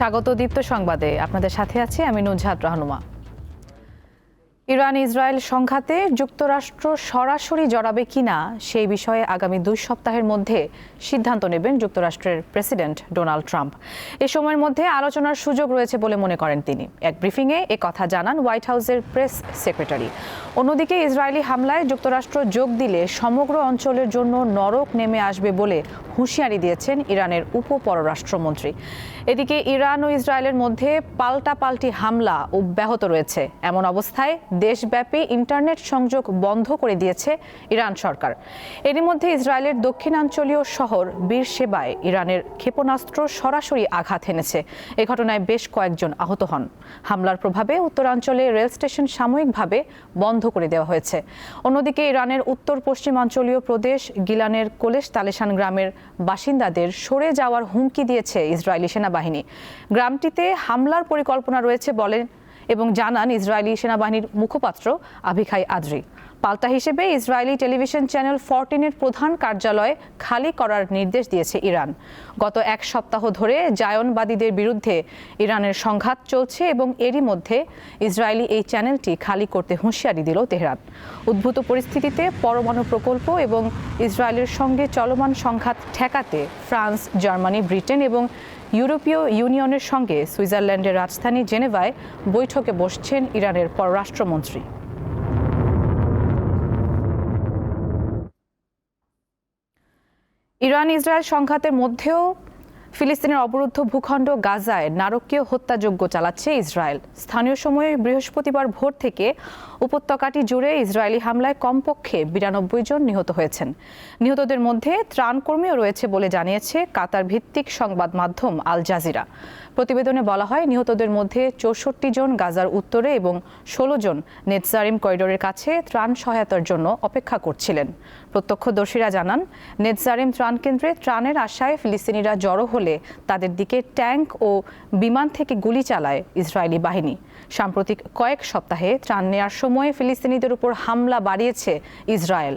স্বাগত দীপ্ত সংবাদে। আপনাদের সাথে আছি আমি নুজহাত রাহনুমা। ইরান ইসরায়েল সংঘাতে যুক্তরাষ্ট্র সরাসরি জড়াবে কিনা সেই বিষয়ে আগামী দুই সপ্তাহের মধ্যে সিদ্ধান্ত নেবেন যুক্তরাষ্ট্রের প্রেসিডেন্ট ডোনাল্ড ট্রাম্প। এ সময়ের মধ্যে আলোচনার সুযোগ রয়েছে বলে মনে করেন তিনি। এক ব্রিফিংয়ে এ কথা জানান হোয়াইট হাউসের প্রেস সেক্রেটারি। অন্যদিকে ইসরায়েলি হামলায় যুক্তরাষ্ট্র যোগ দিলে সমগ্র অঞ্চলের জন্য নরক নেমে আসবে বলে হুঁশিয়ারি দিয়েছেন ইরানের উপ পররাষ্ট্রমন্ত্রী এদিকে ইরান ও ইসরায়েলের মধ্যে পাল্টাপাল্টি হামলা অব্যাহত রয়েছে। এমন অবস্থায় দেশব্যাপী ইন্টারনেট সংযোগ বন্ধ করে দিয়েছে ইরান সরকার। এরই মধ্যে ইসরায়েলের দক্ষিণাঞ্চলীয় শহর বীর সেবায় ইরানের ক্ষেপণাস্ত্র সরাসরি আঘাত এনেছে। এ ঘটনায় বেশ কয়েকজন আহত হন। হামলার প্রভাবে উত্তরাঞ্চলে রেল স্টেশন সাময়িকভাবে বন্ধ করে দেওয়া হয়েছে। অন্যদিকে ইরানের উত্তর পশ্চিমাঞ্চলীয় প্রদেশ গিলানের কোলেশ তালেশান গ্রামের বাসিন্দাদের সরে যাওয়ার হুমকি দিয়েছে ইসরায়েলি সেনাবাহিনী। গ্রামটিতে হামলার পরিকল্পনা রয়েছে বলেন এবং জানান ইসরায়েলি সেনাবাহিনীর মুখপাত্র আভিখাই আদ্রি। পাল্টা হিসেবে ইসরায়েলি টেলিভিশন চ্যানেল ফরটিনের প্রধান কার্যালয় খালি করার নির্দেশ দিয়েছে ইরান। গত এক সপ্তাহ ধরে জায়নবাদীদের বিরুদ্ধে ইরানের সংঘাত চলছে এবং এরই মধ্যে ইসরায়েলি এই চ্যানেলটি খালি করতে হুঁশিয়ারি দিল তেহরান। উদ্ভূত পরিস্থিতিতে পরমাণু প্রকল্প এবং ইসরায়েলের সঙ্গে চলমান সংঘাত ঠেকাতে ফ্রান্স, জার্মানি, ব্রিটেন এবং ইউরোপীয় ইউনিয়নের সঙ্গে সুইজারল্যান্ডের রাজধানী জেনেভায় বৈঠকে বসছেন ইরানের পররাষ্ট্রমন্ত্রী। ইরান ইসরায়েল সংঘাতের মধ্যেও ফিলিস্তিনের অবরুদ্ধ ভূখণ্ড গাজায় নারকীয় হত্যাযজ্ঞ চালাচ্ছে ইসরায়েল। স্থানীয় সময়ে বৃহস্পতিবার ভোর থেকে উপত্যকাটি জুড়ে ইসরায়েলি হামলায় কমপক্ষে বিরানব্বই জন নিহত হয়েছেন। নিহতদের মধ্যে ত্রাণকর্মীও রয়েছে বলে জানিয়েছে কাতার ভিত্তিক সংবাদ মাধ্যম আল জাজিরা। প্রতিবেদনে বলা হয়, নিহতদের মধ্যে চৌষট্টি জন গাজার উত্তরে এবং ষোলো জন নেতজারিম করিডোরের কাছে ত্রাণ সহায়তার জন্য অপেক্ষা করছিলেন। প্রত্যক্ষদর্শীরা জানান নেতজারিম ত্রাণ কেন্দ্রে ত্রাণের আশায় ফিলিস্তিনিরা জড়ো হলে তাদের দিকে ট্যাঙ্ক ও বিমান থেকে গুলি চালায় ইসরায়েলি বাহিনী। সাম্প্রতিক কয়েক সপ্তাহে ত্রাণ নেয়ার সময়ে ফিলিস্তিনিদের উপর হামলা বাড়িয়েছে ইসরায়েল।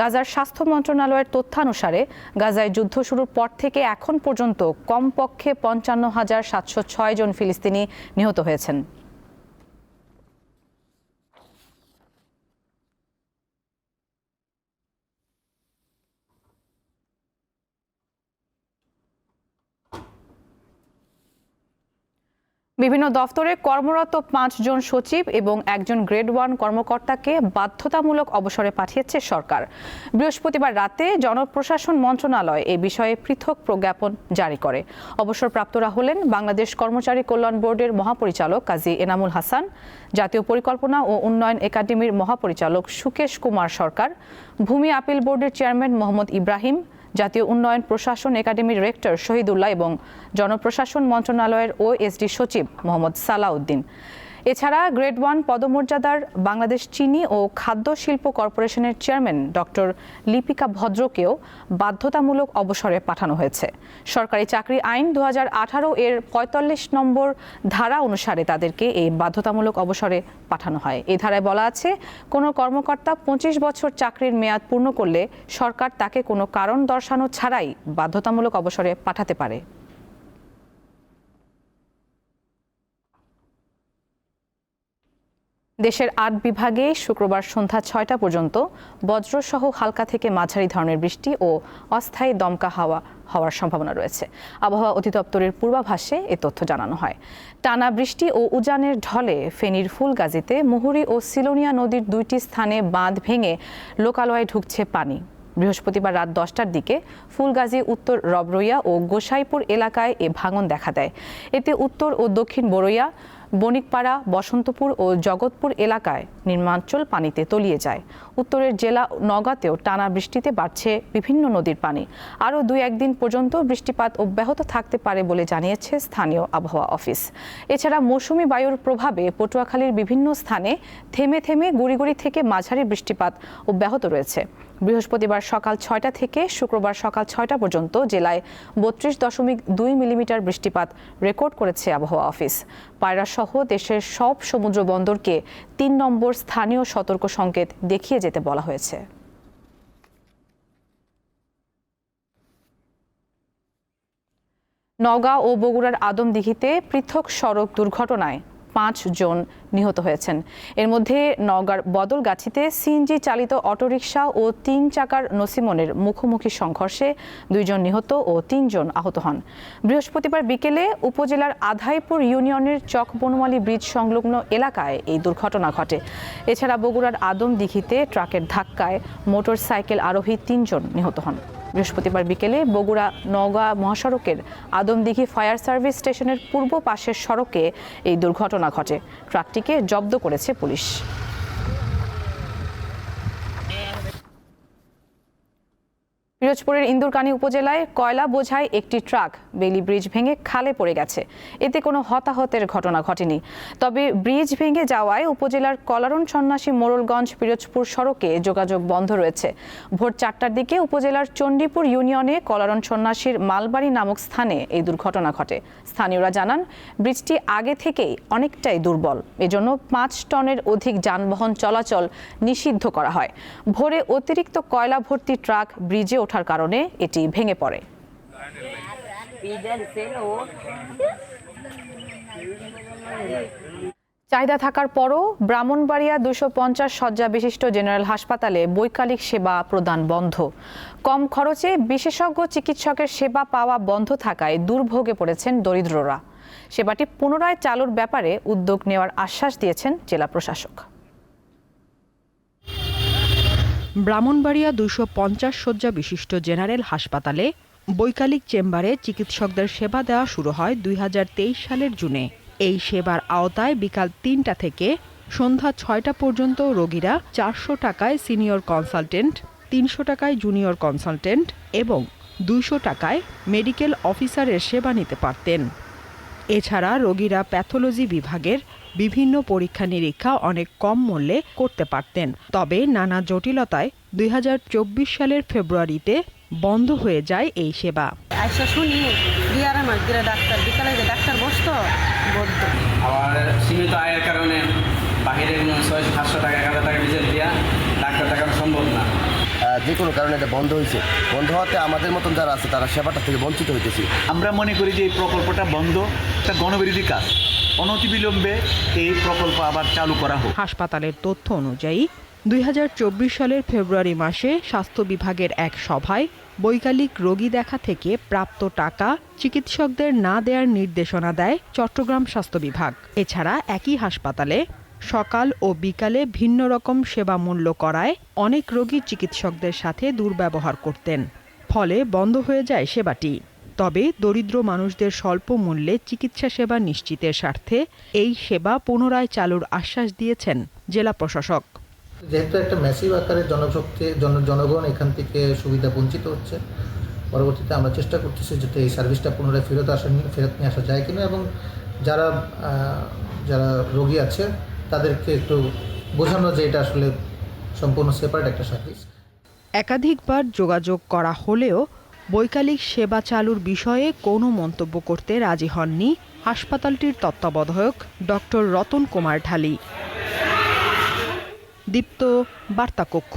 গাজার স্বাস্থ্য মন্ত্রণালয়ের তথ্যানুসারে, গাজায় যুদ্ধ শুরুর পর থেকে এখন পর্যন্ত কমপক্ষে পঞ্চান্ন হাজার সাতশো ছয় জন ফিলিস্তিনি নিহত হয়েছেন। বিভিন্ন দফতরে কর্মরত পাঁচজন সচিব এবং একজন গ্রেড ওয়ান কর্মকর্তাকে বাধ্যতামূলক অবসরে পাঠিয়েছে সরকার। বৃহস্পতিবার রাতে জনপ্রশাসন মন্ত্রণালয় এ বিষয়ে পৃথক প্রজ্ঞাপন জারি করে। অবসরপ্রাপ্তরা হলেন বাংলাদেশ কর্মচারী কল্যাণ বোর্ডের মহাপরিচালক কাজী এনামুল হাসান, জাতীয় পরিকল্পনা ও উন্নয়ন একাডেমির মহাপরিচালক সুকেশ কুমার সরকার, ভূমি আপিল বোর্ডের চেয়ারম্যান মোহাম্মদ ইব্রাহিম জাতীয় উন্নয়ন প্রশাসন একাডেমির রেক্টর শহীদুল্লাহ এবং জনপ্রশাসন মন্ত্রণালয়ের ওএসডি সচিব মোহাম্মদ সালাউদ্দিন। এছাড়া গ্রেড ওয়ান পদমর্যাদার বাংলাদেশ চিনি ও খাদ্য শিল্প কর্পোরেশনের চেয়ারম্যান ডক্টর লিপিকা ভদ্রকেও বাধ্যতামূলক অবসরে পাঠানো হয়েছে। সরকারি চাকরি আইন দু হাজার আঠারো এর পঁয়তাল্লিশ নম্বর ধারা অনুসারে তাদেরকে এই বাধ্যতামূলক অবসরে পাঠানো হয়। এই ধারায় বলা আছে, কোনো কর্মকর্তা পঁচিশ বছর চাকরির মেয়াদ পূর্ণ করলে সরকার তাকে কোনো কারণ দর্শানো ছাড়াই বাধ্যতামূলক অবসরে পাঠাতে পারে। দেশের আট বিভাগে শুক্রবার সন্ধ্যা ছয়টা পর্যন্ত বজ্রসহ হালকা থেকে মাঝারি ধরনের বৃষ্টি ও অস্থায়ী দমকা হাওয়া হওয়ার সম্ভাবনা রয়েছে। আবহাওয়া অধিদপ্তরের পূর্বাভাসে এ তথ্য জানানো হয়। টানা বৃষ্টি ও উজানের ঢলে ফেনীর ফুলগাজীতে মুহুরী ও সিলোনিয়া নদীর দুইটি স্থানে বাঁধ ভেঙে লোকালয়ে ঢুকছে পানি। বৃহস্পতিবার রাত দশটার দিকে ফুলগাজী, উত্তর রবরইয়া ও গোসাইপুর এলাকায় এ ভাঙন দেখা দেয়। এতে উত্তর ও দক্ষিণ বড়ইয়া বণিকপাড়া বসন্তপুর ও জগৎপুর এলাকায় নির্মাঞ্চল পানিতে তলিয়ে যায়। উত্তরের জেলা নগাতেও টানা বৃষ্টিতে বাড়ছে বিভিন্ন নদীর পানি। আরও দুই একদিন পর্যন্ত বৃষ্টিপাত অব্যাহত থাকতে পারে বলে জানিয়েছে স্থানীয় আবহাওয়া অফিস। এছাড়া মৌসুমি বায়ুর প্রভাবে পটুয়াখালীর বিভিন্ন স্থানে থেমে থেমে গুড়িগুড়ি থেকে মাঝারি বৃষ্টিপাত অব্যাহত রয়েছে। বৃহস্পতিবার সকাল ছয়টা থেকে শুক্রবার সকাল ছয়টা পর্যন্ত জেলায় বত্রিশ দশমিক দুই মিলিমিটার বৃষ্টিপাত রেকর্ড করেছে আবহাওয়া অফিস। পায়রাসহ দেশের সব সমুদ্র বন্দরকে তিন নম্বর স্থানীয় সতর্ক সংকেত দেখিয়ে যেতে বলা হয়েছে। নগাঁও ও বগুড়ার আদমদিঘিতে পৃথক সড়ক দুর্ঘটনায় পাঁচ জন নিহত হয়েছেন। এর মধ্যে নওগাঁর বদলগাছিতে সিএনজি চালিত অটোরিকশা ও তিন চাকার নসিমনের মুখোমুখি সংঘর্ষে দুইজন নিহত ও তিনজন আহত হন। বৃহস্পতিবার বিকেলে উপজেলার আধাইপুর ইউনিয়নের চক বনমালী ব্রিজ সংলগ্ন এলাকায় এই দুর্ঘটনা ঘটে। এছাড়া বগুড়ার আদমদিঘিতে ট্রাকের ধাক্কায় মোটর সাইকেল আরোহী তিনজন নিহত হন। বৃহস্পতিবার বিকেলে বগুড়া নওগাঁ মহাসড়কের আদমদিঘি ফায়ার সার্ভিস স্টেশনের পূর্ব পাশের সড়কে এই দুর্ঘটনা ঘটে। ট্রাকটিকে জব্দ করেছে পুলিশ। পিরোজপুরের ইন্দুরকানী উপজেলায় কয়লা বোঝায় একটি ট্রাক বেলি ব্রিজ ভেঙে খালে পড়ে গেছে। এতে কোনো হতাহতের ঘটনা ঘটেনি। তবে ব্রিজ ভেঙে যাওয়ায় উপজেলার কলারণ সন্ন্যাসী মোড়লগঞ্জ পিরোজপুর সড়কে যোগাযোগ বন্ধ রয়েছে। ভোর চারটার দিকে উপজেলার চণ্ডীপুর ইউনিয়নে কলারণ সন্ন্যাসীর মালবাড়ি নামক স্থানে এই দুর্ঘটনা ঘটে। স্থানীয়রা জানান, ব্রিজটি আগে থেকেই অনেকটাই দুর্বল। এজন্য পাঁচ টনের অধিক যানবাহন চলাচল নিষিদ্ধ করা হয়। ভোরে অতিরিক্ত কয়লা ভর্তি ট্রাক ব্রিজে ওঠার কারণে এটি ভেঙে পড়ে। চাহিদা থাকার পরও ব্রাহ্মণবাড়িয়া দুশো পঞ্চাশ শয্যা বিশিষ্ট জেনারেল হাসপাতালে বৈকালিক সেবা প্রদান বন্ধ। কম খরচে বিশেষজ্ঞ চিকিৎসকের সেবা পাওয়া বন্ধ থাকায় দুর্ভোগে পড়েছেন দরিদ্ররা। সেবাটি পুনরায় চালুর ব্যাপারে উদ্যোগ নেওয়ার আশ্বাস দিয়েছেন জেলা প্রশাসক। ব্রাহ্মণবাড়িয়া দুশো পঞ্চাশ শয্যা বিশিষ্ট জেনারেল হাসপাতালে বৈকালিক চেম্বারে চিকিৎসকদের সেবা দেওয়া শুরু হয় দুই হাজার তেইশ সালের জুনে। এই সেবার আওতায় বিকাল তিনটা থেকে সন্ধ্যা ছয়টা পর্যন্ত রোগীরা চারশো টাকায় সিনিয়র কনসালটেন্ট, তিনশো টাকায় জুনিয়র কনসালটেন্ট এবং দুইশো টাকায় মেডিকেল অফিসারের সেবা নিতে পারতেন। এছাড়া রোগীরা প্যাথোলজি বিভাগের বিভিন্ন পরীক্ষা নিরীক্ষা অনেক কম মূল্যে করতে পারতেন। তবে নানা জটিলতায় দুই হাজার চব্বিশ সালের ফেব্রুয়ারিতে বন্ধ হয়ে যায় এই সেবা। আইসা শুনি। ডাক্তার বিকালে যে ডাক্তার বসতো? বলতো। আমার সীমিত আয়ের কারণে বাহিরের ছয়শো সাতশো টাকা এক হাজার টাকা ডিজেল দিয়া ডাক্তার দেখানো সম্ভব না আহ, যে কোনো কারণে এটা বন্ধ হয়েছে। বন্ধ হওয়াতে আমাদের মতন যারা আছে তারা সেবাটা থেকে বঞ্চিত হইতেছি। আমরা মনে করি যে এই প্রকল্পটা বন্ধ একটা গণবিরোধী কাজ। অনতিবিলম্বে এই প্রকল্প আবার চালু করা হোক। হাসপাতালের তথ্য অনুযায়ী দুই হাজার চব্বিশ সালের ফেব্রুয়ারি মাসে স্বাস্থ্য বিভাগের এক সভায় বৈকালিক রোগী দেখা থেকে প্রাপ্ত টাকা চিকিৎসকদের না দেওয়ার নির্দেশনা দেয় চট্টগ্রাম স্বাস্থ্য বিভাগ। এছাড়া একই হাসপাতালে সকাল ও বিকালে ভিন্ন রকম সেবা মূল্য করায় অনেক রোগী চিকিৎসকদের সাথে দুর্ব্যবহার করতেন, ফলে বন্ধ হয়ে যায় সেবাটি। তবে দরিদ্র মানুষদের স্বল্প মূল্যে চিকিৎসা সেবা নিশ্চিতের স্বার্থে এই সেবা পুনরায় চালুর আশ্বাস দিয়েছেন জেলা প্রশাসক। যেহেতু একটা ম্যাসিভ আকারে জনশক্তি জনগণ এখান থেকে সুবিধা বঞ্চিত হচ্ছে, পরবর্তীতে আমরা চেষ্টা করতেছি যাতে এই সার্ভিসটা পুনরায় ফেরত আসা, ফেরত নিয়ে আসা যায় কিনা এবং যারা যারা রোগী আছে তাদেরকে একটু বোঝানো যে এটা আসলে সম্পূর্ণ সেপারেট একটা সার্ভিস একাধিকবার যোগাযোগ করা হলেও বৈকালিক সেবা চালুর বিষয়ে কোনো মন্তব্য করতে রাজি হননি হাসপাতালটির তত্ত্বাবধায়ক ডক্টর রতন কুমার ঢালি। দীপ্ত বার্তাকক্ষ।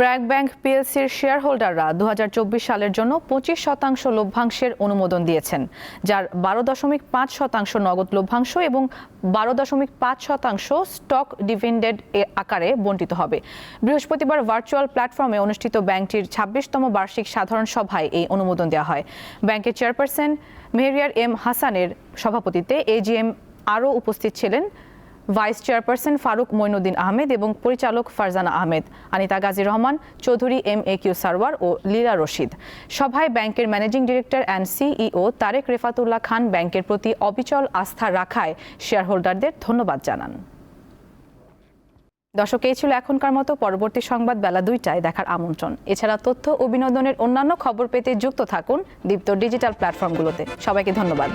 ব্র্যাক ব্যাংক পিএলসির শেয়ার হোল্ডাররা দু সালের জন্য পঁচিশ শতাংশ লভ্যাংশের অনুমোদন দিয়েছেন, যার বারো দশমিক পাঁচ শতাংশ নগদ লভ্যাংশ এবং বারো দশমিক পাঁচ শতাংশ স্টক ডিভিডেন্ড আকারে বণ্টিত হবে। বৃহস্পতিবার ভার্চুয়াল প্ল্যাটফর্মে অনুষ্ঠিত ব্যাংকটির ছাব্বিশতম বার্ষিক সাধারণ সভায় এই অনুমোদন দেওয়া হয়। ব্যাংকের চেয়ারপারসন মেহরিয়ার এম হাসানের সভাপতিত্বে এজিএম আরও উপস্থিত ছিলেন। ভাইস চেয়ারপারসন ফারুক মইনুদ্দিন আহমেদ এবং পরিচালক Farzana Ahmed, Anita Gazi Rahman, Chowdhury M A Q Sarwar ও লীলা রশিদ। সভায় ব্যাংকের managing director and CEO Tarek Refatullah Khan ব্যাংকের প্রতি অবিচল আস্থা রাখায় শেয়ারহোল্ডারদের ধন্যবাদ জানান। দর্শক, এই ছিল এখনকার মতো পরবর্তী সংবাদ বেলা দুইটায় দেখার আমন্ত্রণ। এছাড়া তথ্য ও বিনোদনের অন্যান্য খবর পেতে যুক্ত থাকুন দীপ্ত ডিজিটাল প্ল্যাটফর্মগুলোতে। সবাইকে ধন্যবাদ।